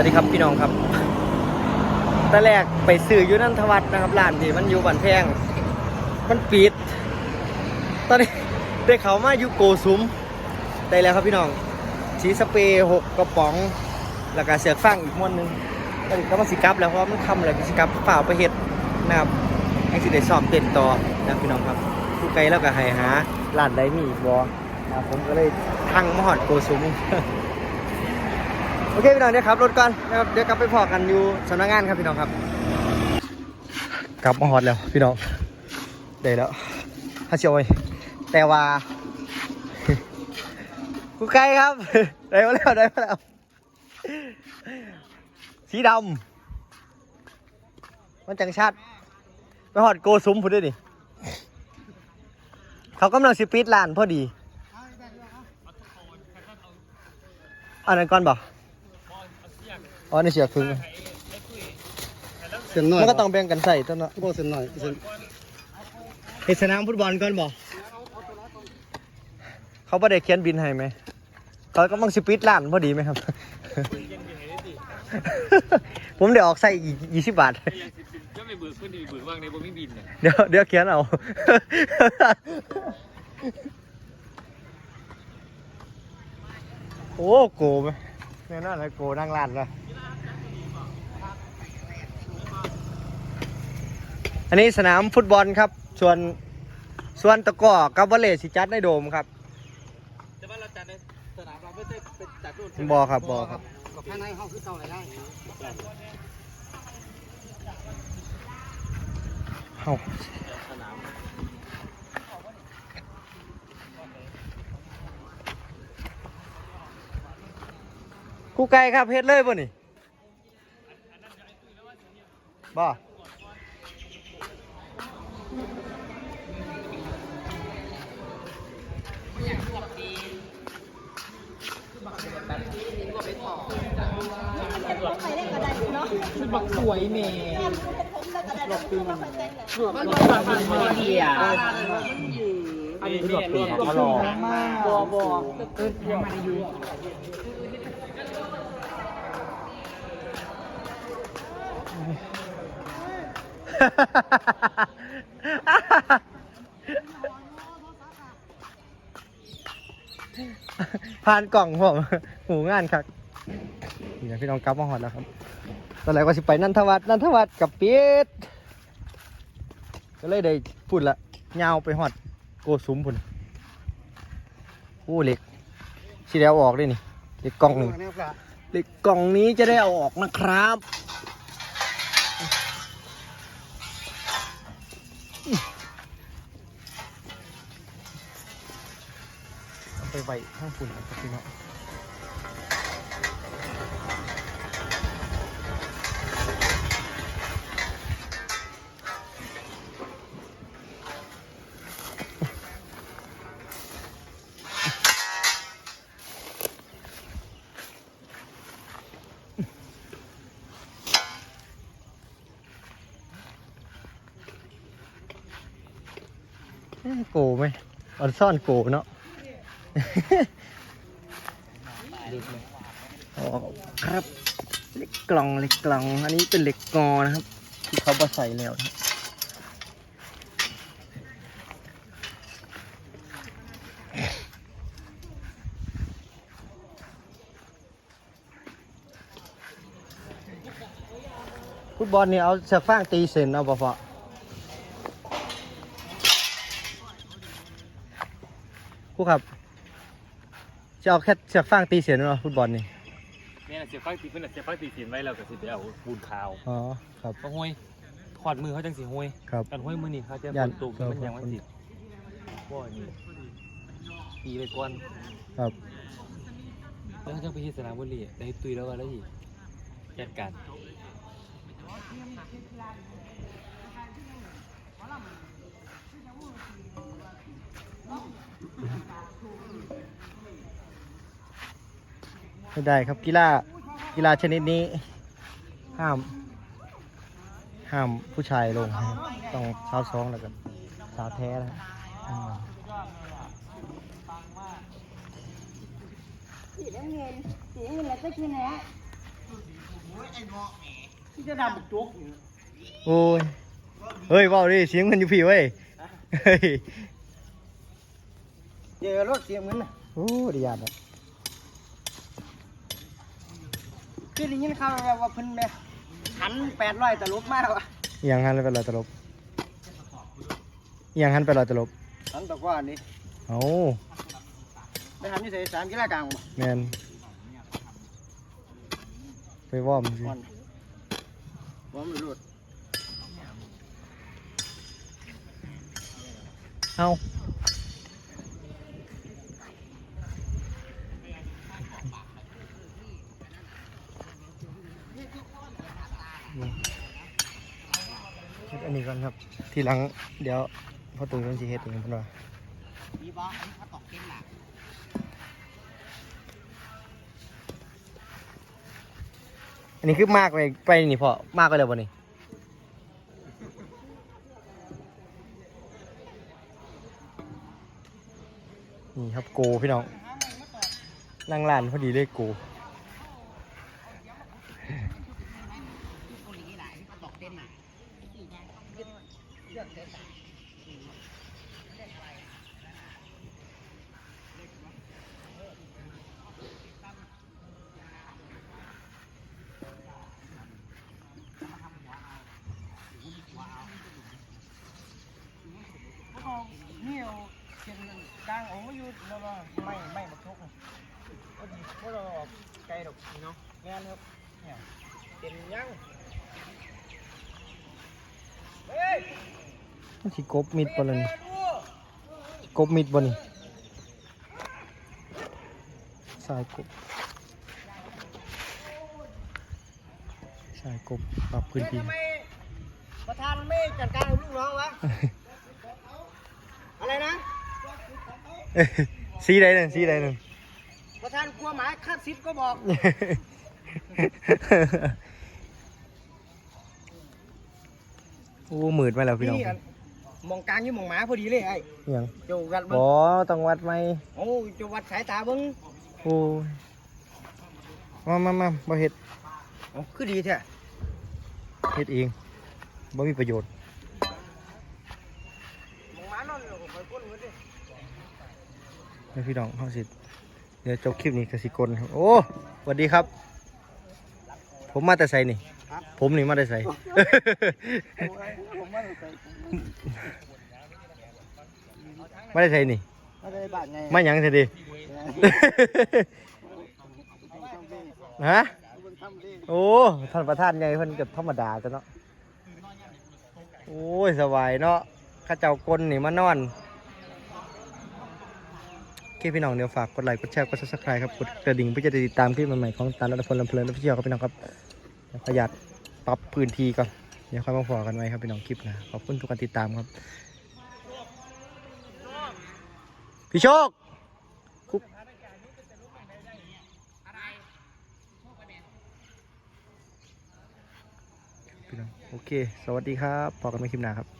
วัสดีครับพี่น้องครับตอนแรกไปซื้ออยู่นันทวัฒน์นะครับร้านที่มันอยู่บ้านแพง มันปิด ตอนนี้ได้เขามาอยู่โกซุ้มได้แล้วครับพี่น้องสีสเปรย์หกกระป๋อง แล้วก็เสือกฟางอีกม้วนหนึงตอนนี้ก็มาสิกับแล้วเพราะมันคำอะไรสิกับเปล่าไปเฮ็ดนะครับให้สิได้ซ้อมเต้นต่อนะพี่น้องครับผู้ไกลแล้วก็ให้หาร้านใดมีอีกบ่นะผมก็เลยทั้งมหอดโกซุ้ม เคพี่น้องเดี๋ยวขับรถก่อนนะครับเดี๋ยวกลับไปพอกันอยู่สำนักงานครับพี่น้องครับ กลับมาฮอดแล้วพี่น้องได้แล้วฮัชโอยแต่ว่ากูไกลครับได้มาแล้วได้มาแล้ว สีดำมันจังชัดไปหอดโกซุ้มพูดด้วยดิเขากำลังสิปิดร้านพอดีอันนั้นก่อนบอ๋ อในเสียคือเส้นน้อยมันก็ต้องแบ่งกันใส่ต้นเนาะบ่เส้นน้อยเส้นเฮ็ดสนามฟุตบอลก่อนบ่เขาบ่ได้เขียนบินให้ไหมเขากำลังสปิดร้านพอดีไหมครับ ผมเดี๋ยวออกใส่อีกยี่สิบบาทก็ไม่เบิกเพื่อนดีเบิกว่างในบ่มีบินเนี่ยเดี๋ยวเดี๋ยวเขียนเอาโอ้โกไหมแน่นอนเลยโกนั่งร้านเลย อันนี้สนามฟุตบอลครับ ส่วนส่วนตะกร้อกับวอลเลย์สิจัดในโดมครับ แต่ว่าเราจัดในสนามเราไม่ได้เป็นจัดรุ่นบอครับบอครับ กับภายในห้องคือเก่าหลายได้เอ้าสนามกูไก่ครับเฮ็ดเลยป่ะ นี้มีหลบปีมันมันหลบปีมัเดียอันนี้หลบปีมันหลบบัวบัวคือมันอยู่ผ่านกล่องผมหูงานครับนี่นะพี่น้องกับมาหอดแล้วครับ ตอนแรกว่าสิไปนันทวัฒน์นันทวัฒน์กับปิดก็เลยได้พูดละยาวไปหอดโกสุมพุ่นโอ้เหล็กสิได้เอออกด้นี่เหล็กกล่องนี่แนวกระเหล็กกล่องนี้จะได้เอาออกนะครับไปไว้ข้างฝุ่นครับพี่น้อง โกไหมออนซ่อนโกเนาะอ๋อครับเหล็กกล่องเหล็กกล่อง อันนี้เป็นเหล็กงอนะครับ ที่เขาบาใส่แล้วนะครับฟุตบอลนี่เอาเสกฟางตีเซนเอาปะพอ ครูครับ จะเอาแค่เสือกฟางตีเสียนเนาะฟุตบอลนี่เนี่ยเสียฟักตีเพื่อนเสียฟักตีสินไว้เราก็สิไปเอาปูนขาวอ๋อครับ ก็ห้วยขอดมือเขาจังสิห้วยครับ กันห้วยมือนี่เขาจะยัฝน นตกมันยังไม่ติดบ่อนี่ตีไปก่อนครับแล้วเขาจะไปที่สนามบุรีได้ตุยแล้วว่าแล้วอีกจัดการ ไม่ได้ครับกีฬากีฬาชนิดนี้ ห้าม ห้ามผู้ชายลงนะครับต้องสาวสองแล้วกันสาวแท้แล้วอ่าสีน้ำเงินสีน้ำเงินแล้วก็คือนะที่จะดำบุกจุกโอ้ย เฮ้ยเว้าดิเสียงมันอยู่พี่เว้ยเฮ้ยเจอรถเสียงมันนะโอ้ดียาดอะ คือได้ยินข่าวแบบว่าเพิ่นแม่หันแปดร้อยตลบมากว่ะอิหยังหันไปลอยตลบอิหยังหันไปลอยตลบหันตะกว่านี่เอาไปหันที่ใส่สามกิโลกรัมบ่แมนไปว่อมสิก่อนว่ามันรุดเอาเฮ็ดอันนี้ ก่อนครับ ทีหลังเดี๋ยวพอตูนสิเฮ็ดเองเพิ่นว่ามีบ่อันนี้เขาตอกเก่งหล่ะอันนี้คือมากไปไปนี่พอมากไปเลยบ่นี่นี่ครับโกพี่น้องนั่งร้านพอดีเลยโก นี่เอาเก่งกลางออกมาอยู่แล้วว่าไม่ไม่บักทุกก็ดีเพราะเราออกไกลดอกนี่เนาะแม่นครับเนี่ยเป็นยังเฮ้ยมันสิกบมิดบ่ล่ะนี่กบมิดบ่นี่สายกบสายกบปรับพื้นที่ทำไมประธานไม่จัดการกับลูกน้องวะ อะไรนะสีใดหนึ่งสีใดหนึ่งประธานกลัวหมาคาดซิปก็บอกโอ้หมืดมาแล้วพี่น้องนี่อัน มองกลางอยู่มองหมาพอดีเลยไอ้อิหยังเจ้าวัดบเบิ้งอต้องวัดไหมโอ้ยเจ้าวัดสายตาเบิ้งโอ้ยมามามาบ่เฮ็ดโอ้คือดีแท้เฮ็ดเองบ่มีประโยชน์มองหมานอนอยู่ไปก้นมือดิให้พี่น้องเฮาสิเดี๋ยวจบคลิปนี้กสิกลครับโอ้สวัสดีครับ ผมมาแต่ไสนี่ ผมนี่มาแต่ไสผมว่าใส่มาแต่ไสนี่ไม่ได้บาดไงมาหยังซะดิฮะ โอ้ท่านประธานใหญ่เพิ่นก็ธรรมดาจ้ะเนาะ โอ้ยสบายเนาะข้าเจ้ากลนี่มานอนโอเคพี่น้องเดี๋ยวฝากกดไลค์กดแชร์กด subscribe ครับกดกระดิ่งเพื่อจะได้ติดตามคลิปใหม่ๆของตาลรัตพลลำเพลินและพี่เชียวครับพี่น้องครับเดี๋ยวขออนุญาต ปรับพื้นที่ก่อนเดี๋ยวค่อยมาพอกันไว้ครับพี่น้องคลิปนะขอบคุณทุกการติดตามครับ พี่โชคคุกพี่น้องโอเค สวัสดีครับพอกันใหม่คลิปหน้าครับ